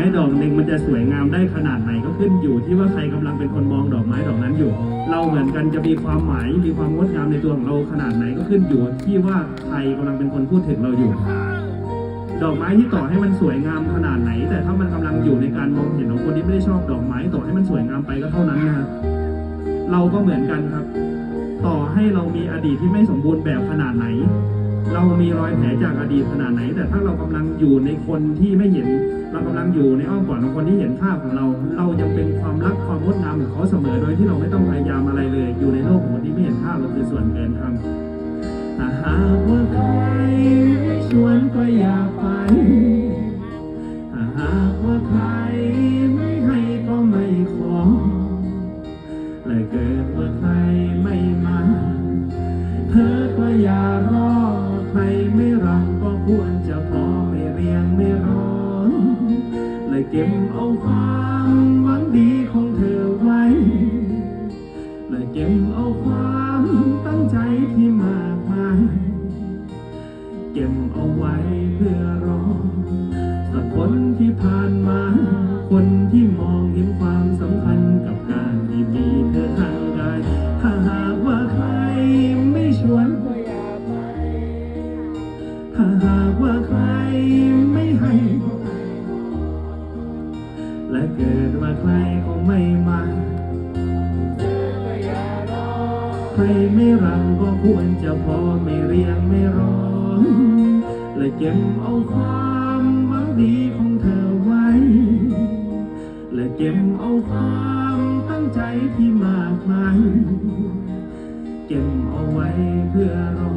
ม้ดอกหนึ่งมันจะสวยงามได้ขนาดไหนก็ขึ้นอยู่ที่ว่าใครกำลังเป็นคนมองดอกไม้ดอกนั้นอยู่ เราเหมือนกันจะมีความหมายมีความงดงามในตัวของเราขนาดไหนก็ขึ้นอยู่ที่ว่าใครกำลังเป็นคนพูดถึงเราอยู่ ดอกไม้ที่ต่อให้มันสวยงามขนาดไหน แต่ถ้ามันกำลังอยู่ในการมองเห็นของคนที่ไม่ได้ชอบดอกไม้ต่อให้มันสวยงามไปก็เท่านั้นนะฮะเราก็เหมือนกันครับ ต่อให้เรามีอดีตที่ไม่สมบูรณ์แบบขนาดไหน เรามีรอยแผลจากอดีตขนาดไหน แต่ถ้าเรากำลังอยู่ในคนที่ไม่เห็น เรากำลังอยู่ในอ้อมกอดของคนที่เห็นค่าของเรา เรายังเป็นความรักความงดงามของเขาเสมอโดยที่เราไม่ต้องพยายามอะไรเลย อยู่ในโลกของคนที่ไม่เห็นค่าเราคือส่วนเกินครับถ้าหากว่าใครไม่ชวนก็อย่าไปหากว่าใครไม่ให้ก็ไม่ขอและเกิดว่าใครไม่มา เธอก็อย่ารอ ควรจะพอไม่เรียงไม่ร้อนเลยเก็บเอาความหวังดีของเธอไว้เลยเก็บเอาความตั้งใจที่มากมายเก็บเอาไว้เพื่อรอ ถ้าหากว่าใครไม่ให้ และเกิดว่าใครคงไม่มาเธออย่ารอใครไม่รังก็ควรจะพอไม่เรียงไม่ร้อง และเก็บเอาความหวังดีของเธอไว้ และเก็บเอาความตั้งใจที่มากมาย เก็บเอาไว้เพื่อรอ